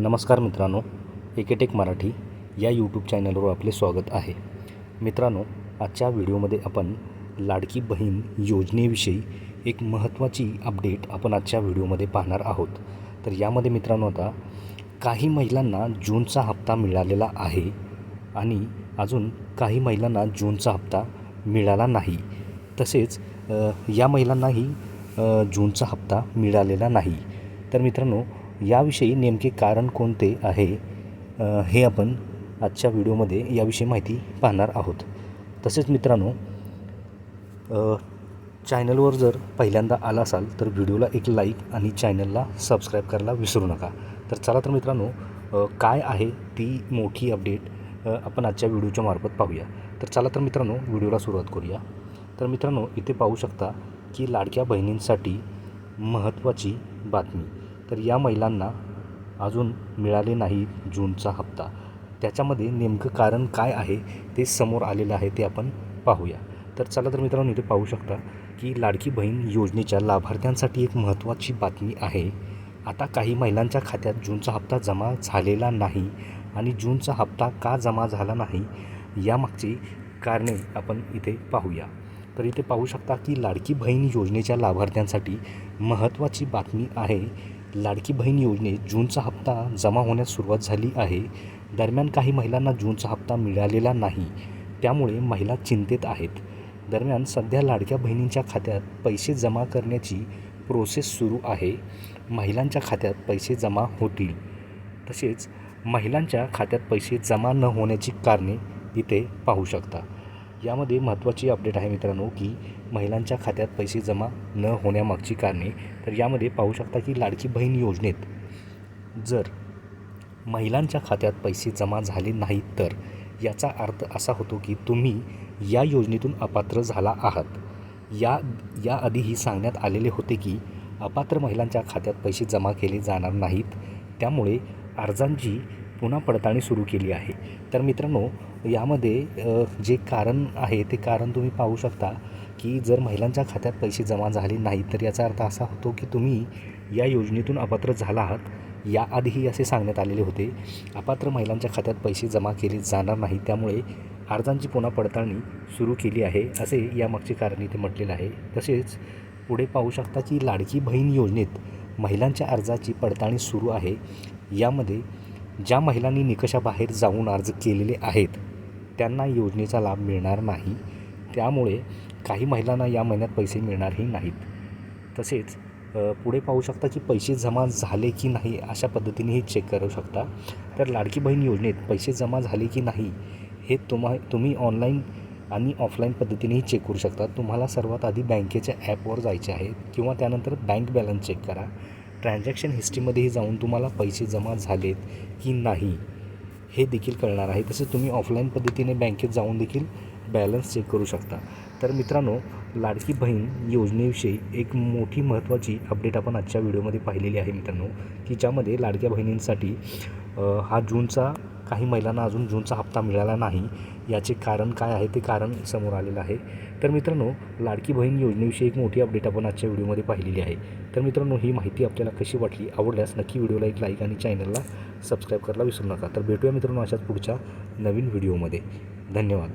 नमस्कार मित्रांनो एकेटेक मराठी या यूट्यूब चॅनलवर आपले स्वागत आहे. मित्रांनो आजच्या व्हिडिओमध्ये आपण लाडकी बहीण योजनेविषयी एक महत्त्वाची अपडेट आपण आजच्या व्हिडिओमध्ये पाहणार आहोत. तर यामध्ये मित्रांनो आता काही महिलांना जूनचा हप्ता मिळालेला आहे आणि अजून काही महिलांना जूनचा हप्ता मिळाला नाही. तसेच या महिलांनाही जूनचा हप्ता मिळालेला नाही. तर मित्रांनो याविषयी नेमके कारण कोणते आहे हे आपण आजच्या व्हिडिओमध्ये याविषयी माहिती पाहणार आहोत. तसेच मित्रांनो चॅनलवर जर पहिल्यांदा आला असाल तर व्हिडिओला एक लाईक आणि चॅनलला सबस्क्राईब करायला विसरू नका. तर चला तर मित्रांनो काय आहे ती मोठी अपडेट आपण आजच्या व्हिडिओच्या मार्फत पाहूया. तर चला तर मित्रांनो व्हिडिओला सुरुवात करूया. तर मित्रांनो इथे पाहू शकता की लाडक्या बहिणींसाठी महत्त्वाची बातमी. तर या महिलांना अजून मिळाले नाही जूनचा हप्ता. त्याच्यामध्ये नेमकं कारण काय आहे ते समोर आलेलं आहे ते आपण पाहूया. तर चला तर मित्रांनो इथे पाहू शकता की लाडकी बहीण योजनेच्या लाभार्थ्यांसाठी एक महत्त्वाची बातमी आहे. आता काही महिलांच्या खात्यात जूनचा हप्ता जमा झालेला नाही आणि जूनचा हप्ता का जमा झाला नाही यामागची कारणे आपण इथे पाहूया. तर इथे पाहू शकता की लाडकी बहीण योजनेच्या लाभार्थ्यांसाठी महत्त्वाची बातमी आहे लाडकी बहीण योजनेत जूनचा हप्ता जमा होण्यास सुरुवात झाली आहे. दरम्यान काही महिलांना जूनचा हप्ता मिळालेला नाही. त्यामुळे महिला चिंतेत आहेत. दरम्यान सध्या लाडक्या बहिणींच्या खात्यात पैसे जमा करण्याची प्रोसेस सुरू आहे. महिलांच्या खात्यात पैसे जमा होतील. तसेच महिलांच्या खात्यात पैसे जमा न होण्याची कारणे इथे पाहू शकता. यामध्ये महत्त्वाची अपडेट आहे मित्रांनो की महिलांच्या खात्यात पैसे जमा न होण्यामागची कारणे तर यामध्ये पाहू शकता की लाडकी बहीण योजनेत जर महिलांच्या खात्यात पैसे जमा झाले नाहीत तर याचा अर्थ असा होतो की तुम्ही या योजनेतून अपात्र झाला आहात. या याआधीही सांगण्यात आलेले होते की अपात्र महिलांच्या खात्यात पैसे जमा केले जाणार नाहीत. त्यामुळे अर्जांची पुन्हा पडताळणी सुरू केली आहे. तर मित्रांनो यामध्ये जे कारण आहे ते कारण तुम्ही पाहू शकता की जर महिलांच्या खात्यात पैसे जमा झाले नाहीत तर याचा अर्थ असा होतो की तुम्ही या योजनेतून अपात्र झाला आहात. याआधीही असे सांगण्यात आलेले होते अपात्र महिलांच्या खात्यात पैसे जमा केले जाणार नाही त्यामुळे अर्जांची पुन्हा पडताळणी सुरू केली आहे असे यामागचे कारण इथे म्हटलेलं आहे. तसेच पुढे पाहू शकता की लाडकी बहीण योजनेत महिलांच्या अर्जाची पडताळणी सुरू आहे. यामध्ये ज्या महिलांनी निकषाबाहेर जाऊन अर्ज केलेले आहेत त्यांना योजनेचा लाभ मिळणार नाही. त्यामुळे काही महिलांना या महिन्यात पैसे मिळणारही नाहीत. तसेच पुढे पाहू शकता की पैसे जमा झाले की नाही अशा पद्धतीनेही चेक करू शकता. तर लाडकी बहीण योजनेत पैसे जमा झाले की नाही हे तुम्हा तुम्ही ऑनलाईन आणि ऑफलाईन पद्धतीनेही चेक करू शकता. तुम्हाला सर्वात आधी बँकेच्या ॲपवर जायचे आहे किंवा त्यानंतर बँक बॅलन्स चेक करा. ट्रान्झॅक्शन हिस्ट्रीमध्येही जाऊन तुम्हाला पैसे जमा झालेत की नाही हे देखील कळणार आहे. तसेच तुम्ही ऑफलाईन पद्धतीने बँकेत जाऊन देखील बॅलन्स चेक करू शकता. तर मित्रांनो लाडकी बहीण योजनेविषयी एक मोठी महत्त्वाची अपडेट आपण आजच्या व्हिडिओमध्ये पाहिलेली आहे मित्रांनो की ज्यामध्ये लाडक्या बहिणींसाठी हा जूनचा काही महिलांना अजून जूनचा हप्ता मिळाला नाही. याचे कारण काय आहे ते कारण समोर आलेलं आहे. तर मित्रांनो लाडकी बहीण योजनेविषयी एक मोठी अपडेट आपण आजच्या व्हिडिओमध्ये पाहिलेली आहे. तर मित्रांनो ही माहिती आपल्याला कशी वाटली आवडल्यास नक्की व्हिडिओला एक लाईक आणि चॅनलला सबस्क्राईब करायला विसरू नका. तर भेटूया मित्रांनो अशाच पुढच्या नवीन व्हिडिओमध्ये. धन्यवाद.